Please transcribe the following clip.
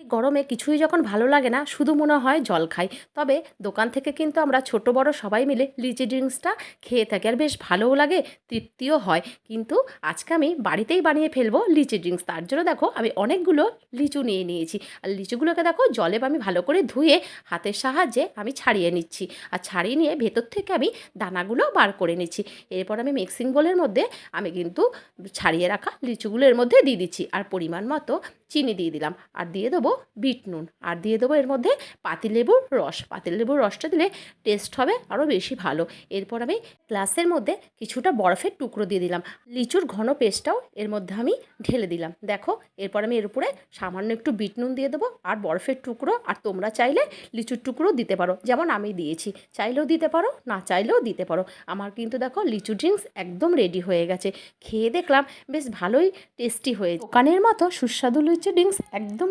গরমে কিছুই যখন ভালো লাগে না, শুধু মনে হয় জল খাই। তবে দোকান থেকে কিন্তু আমরা ছোট, বড় সবাই মিলে লিচি ড্রিঙ্কসটা খেয়ে থাকি আর বেশ ভালোও লাগে, তৃপ্তিও হয়। কিন্তু আজকে আমি বাড়িতেই বানিয়ে ফেলব লিচি ড্রিঙ্কস। তার জন্য দেখো আমি অনেকগুলো লিচু নিয়ে নিয়েছি। আর লিচুগুলোকে দেখো জলে আমি ভালো করে ধুয়ে হাতের সাহায্যে আমি ছাড়িয়ে নিচ্ছি। আর ছাড়িয়ে নিয়ে ভেতর থেকে আমি দানাগুলো বার করে নিচ্ছি। এরপর আমি মিক্সিং বোলের মধ্যে আমি কিন্তু ছাড়িয়ে রাখা লিচুগুলো এর মধ্যে দিয়ে দিচ্ছি। আর পরিমাণ মতো চিনি দিয়ে দিলাম। আর দিয়ে দেবো বিট নুন। আর দিয়ে দেবো এর মধ্যে পাতিলেবুর রস। পাতিলেবুর রসটা দিলে টেস্ট হবে আরও বেশি ভালো। এরপর আমি গ্লাসের মধ্যে কিছুটা বরফের টুকরো দিয়ে দিলাম। লিচুর ঘন পেস্টটাও এর মধ্যে আমি ঢেলে দিলাম। দেখো, এরপর আমি এর উপরে সামান্য একটু বিট নুন দিয়ে দেবো আর বরফের টুকরো। আর তোমরা চাইলে লিচুর টুকরো দিতে পারো। যেমন আমি দিয়েছি। চাইলেও দিতে পারো, না চাইলেও দিতে পারো। আমার কিন্তু দেখো লিচু ড্রিঙ্কস একদম রেডি হয়ে গেছে। খেয়ে দেখলাম বেশ ভালোই টেস্টি হয়েছে দোকানের মতো সুস্বাদু লিচু ড্রিঙ্কস একদম